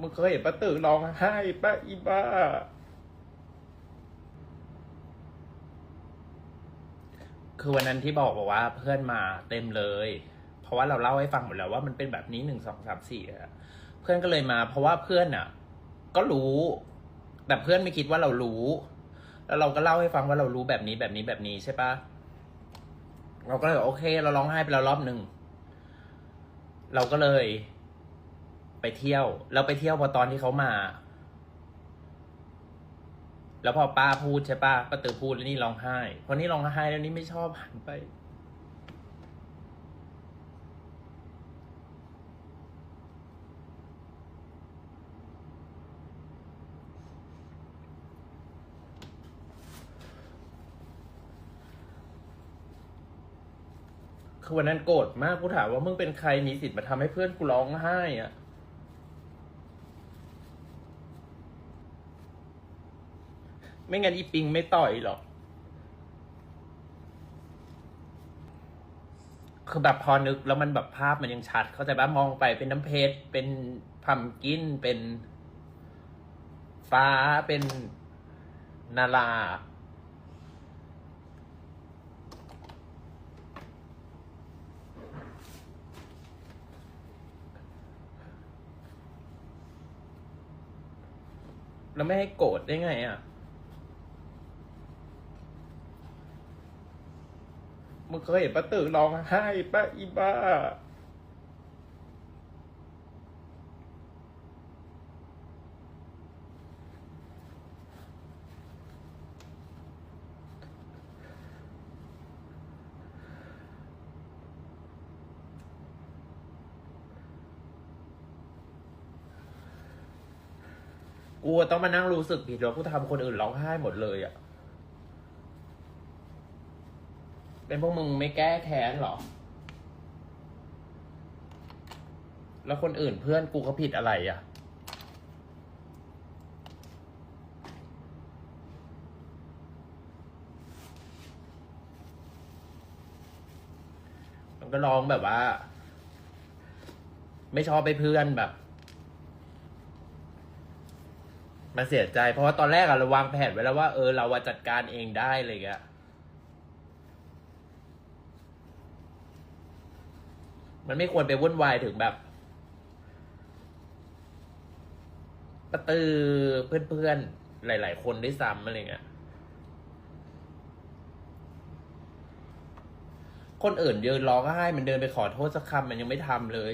มึงเคยเห็นป้าตึกร้องไห้ป้าอีบ้า คือวันนั้นที่บอกบอกว่าเพื่อนมาเต็มเลย เพราะว่าเราเล่าให้ฟังหมดแล้วว่ามันเป็นแบบนี้หนึ่งสองสามสี่อะเพื่อนก็เลยมา เพราะว่าเพื่อนอะก็รู้ แต่เพื่อนไม่คิดว่าเรารู้ แล้วเราก็เล่าให้ฟังว่าเรารู้แบบนี้แบบนี้แบบนี้ใช่ปะเราก็เลยโอเค เราร้องไห้ไปแล้วรอบหนึ่งเราก็เลย ไปเที่ยว เราไปเที่ยวพอตอนที่เขามา แล้วพอป้าพูดใช่ป้าป้าตือพูดแล้วนี่ร้องไห้พอนี่ร้องไห้แล้วนี่ไม่ชอบหันไปคือวันนั้นโกรธมากกูถามว่ามึงเป็นใครมีสิทธิ์มาทำให้เพื่อนกูร้องไห้อะ ไม่งั้นอีปิงไม่ต่อยหรอก คือแบบพอนึกแล้วมันแบบภาพมันยังชัด เข้าใจปะมองไปเป็นน้ำเพชร เป็นพัมกิน เป็นฟ้า เป็นนาราแล้วไม่ให้โกรธได้ไงอะ มึงเคยเห็นป้าตึกร้องไห้ป้าอีบ้า กูต้องมานั่งรู้สึกผิดว่ากูทำคนอื่นร้องไห้หมดเลยอะ่ะ เป็นพวกมึงไม่แก้แค้นหรอ แล้วคนอื่นเพื่อนกูเขาผิดอะไรอะ่ะ มันก็ร้องแบบว่า ไม่ชอบไปเพื่อนแบบมันเสียใจเพราะว่าตอนแรกอะเราวางแผนไว้แล้วว่าเออเราจัดการเองได้อะไรอย่างเงี้ย มันไม่ควรไปวุ่นวายถึงแบบ ประตือเพื่อนๆ หลาย ๆ คนด้วยซ้ำอะไรเงี้ยคนอื่นเดินร้องไห้มันเดินไปขอโทษสักคำมันยังไม่ทำเลย